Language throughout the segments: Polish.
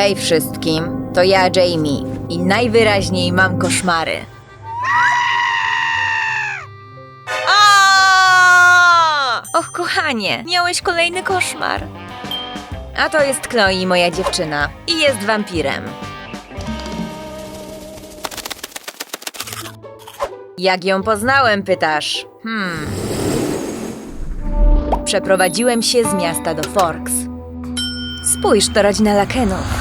Hej wszystkim, to ja Jamie i najwyraźniej mam koszmary. Och, kochanie, miałeś kolejny koszmar. A to jest Chloe, moja dziewczyna, i jest wampirem. Jak ją poznałem, pytasz? Hmm. Przeprowadziłem się z miasta do Forks. Spójrz, to rodzina Lakenów.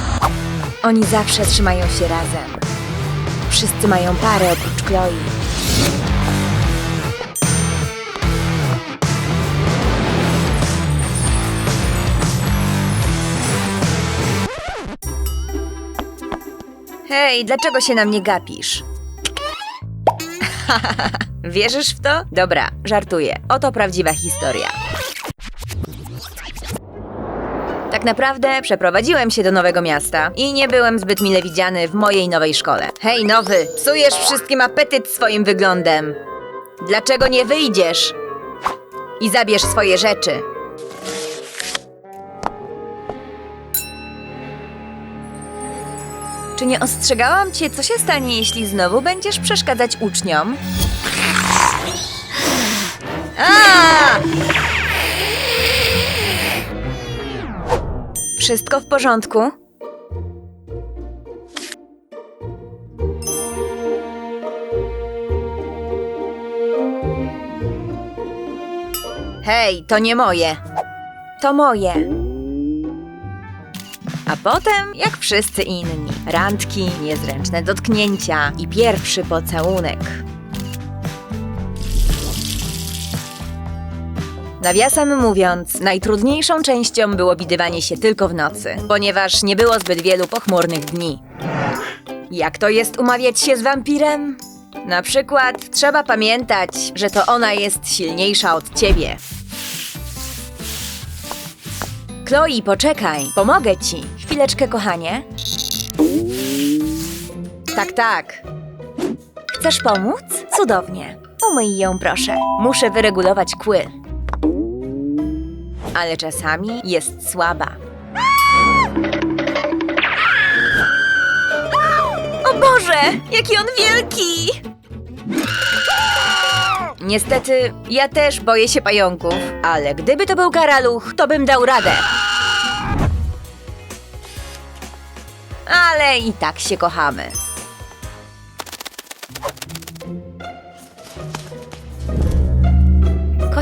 Oni zawsze trzymają się razem. Wszyscy mają parę oprócz Chloe. Hej, dlaczego się na mnie gapisz? Wierzysz w to? Dobra, żartuję. Oto prawdziwa historia. Tak naprawdę przeprowadziłem się do nowego miasta i nie byłem zbyt mile widziany w mojej nowej szkole. Hej, nowy, psujesz wszystkim apetyt swoim wyglądem. Dlaczego nie wyjdziesz? I zabierz swoje rzeczy. Czy nie ostrzegałam cię, co się stanie, jeśli znowu będziesz przeszkadzać uczniom? Wszystko w porządku? Hej, to nie moje. To moje. A potem, jak wszyscy inni, randki, niezręczne dotknięcia i pierwszy pocałunek. Nawiasem mówiąc, najtrudniejszą częścią było widywanie się tylko w nocy, ponieważ nie było zbyt wielu pochmurnych dni. Jak to jest umawiać się z wampirem? Na przykład trzeba pamiętać, że to ona jest silniejsza od ciebie. Chloe, poczekaj, pomogę ci. Chwileczkę, kochanie. Tak, tak. Chcesz pomóc? Cudownie. Umyj ją, proszę. Muszę wyregulować kły. Ale czasami jest słaba. O Boże, jaki on wielki! Niestety, ja też boję się pająków, ale gdyby to był karaluch, to bym dał radę. Ale i tak się kochamy.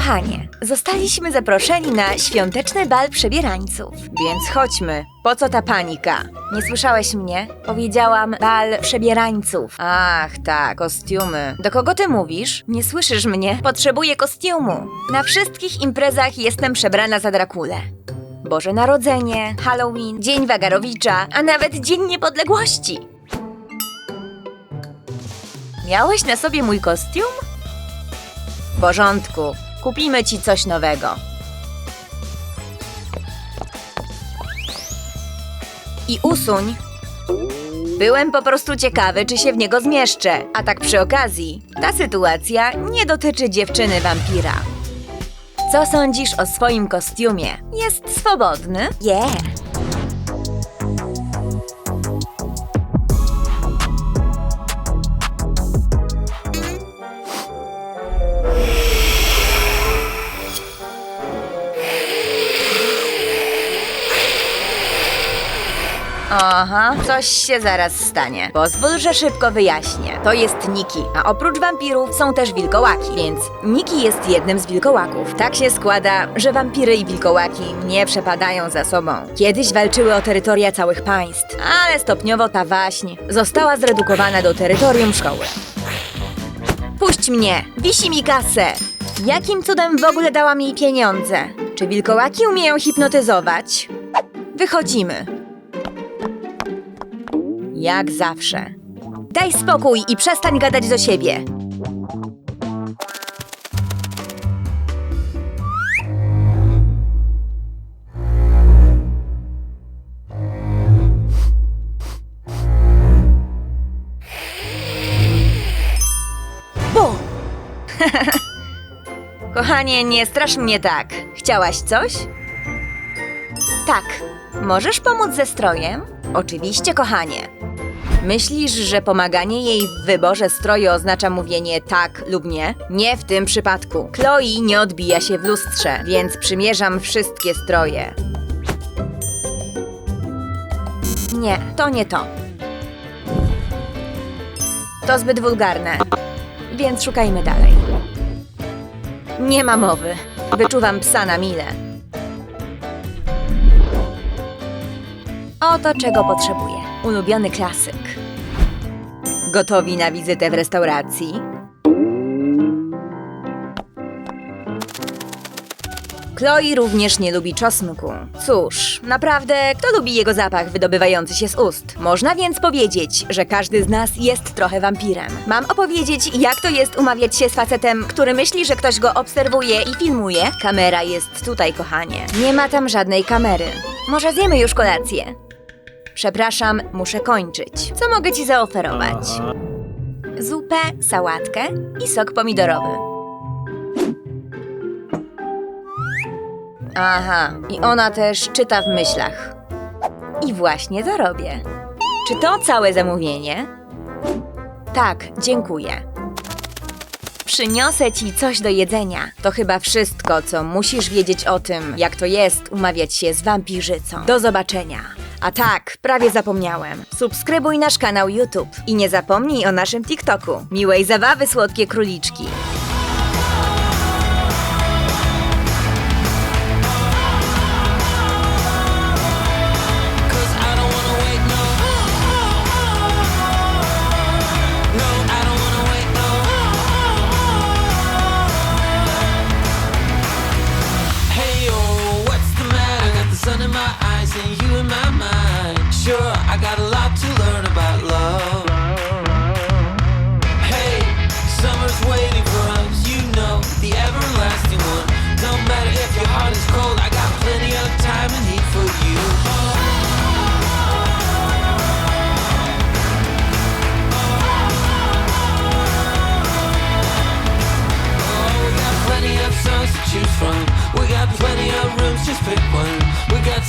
Kochanie, zostaliśmy zaproszeni na świąteczny bal przebierańców. Więc chodźmy. Po co ta panika? Nie słyszałeś mnie? Powiedziałam bal przebierańców. Ach, tak, kostiumy. Do kogo ty mówisz? Nie słyszysz mnie? Potrzebuję kostiumu. Na wszystkich imprezach jestem przebrana za Drakulę. Boże Narodzenie, Halloween, Dzień Wagarowicza, a nawet Dzień Niepodległości. Miałeś na sobie mój kostium? W porządku. Kupimy ci coś nowego. I usuń. Byłem po prostu ciekawy, czy się w niego zmieszczę. A tak przy okazji, ta sytuacja nie dotyczy dziewczyny wampira. Co sądzisz o swoim kostiumie? Jest swobodny? Yeah. Aha, coś się zaraz stanie. Pozwól, że szybko wyjaśnię. To jest Niki, a oprócz wampirów są też wilkołaki, więc Niki jest jednym z wilkołaków. Tak się składa, że wampiry i wilkołaki nie przepadają za sobą. Kiedyś walczyły o terytoria całych państw, ale stopniowo ta waśń została zredukowana do terytorium szkoły. Puść mnie! Wisi mi kasę! Jakim cudem w ogóle dałam jej pieniądze? Czy wilkołaki umieją hipnotyzować? Wychodzimy. Jak zawsze. Daj spokój i przestań gadać do siebie. Kochanie, nie strasz mnie tak. Chciałaś coś? Tak. Możesz pomóc ze strojem? Oczywiście, kochanie. Myślisz, że pomaganie jej w wyborze stroju oznacza mówienie tak lub nie? Nie w tym przypadku. Chloe nie odbija się w lustrze, więc przymierzam wszystkie stroje. Nie, to nie to. To zbyt wulgarne, więc szukajmy dalej. Nie ma mowy. Wyczuwam psa na mile. Oto czego potrzebuję. Ulubiony klasyk. Gotowi na wizytę w restauracji? Chloe również nie lubi czosnku. Cóż, naprawdę, kto lubi jego zapach wydobywający się z ust? Można więc powiedzieć, że każdy z nas jest trochę wampirem. Mam opowiedzieć, jak to jest umawiać się z facetem, który myśli, że ktoś go obserwuje i filmuje? Kamera jest tutaj, kochanie. Nie ma tam żadnej kamery. Może zjemy już kolację? Przepraszam, muszę kończyć. Co mogę ci zaoferować? Zupę, sałatkę i sok pomidorowy. Aha, i ona też czyta w myślach. I właśnie to robię. Czy to całe zamówienie? Tak, dziękuję. Przyniosę ci coś do jedzenia. To chyba wszystko, co musisz wiedzieć o tym, jak to jest umawiać się z wampirzycą. Do zobaczenia. A tak, prawie zapomniałem. Subskrybuj nasz kanał YouTube i nie zapomnij o naszym TikToku. Miłej zabawy, słodkie króliczki. choose from. We got plenty of rooms, just pick one. We got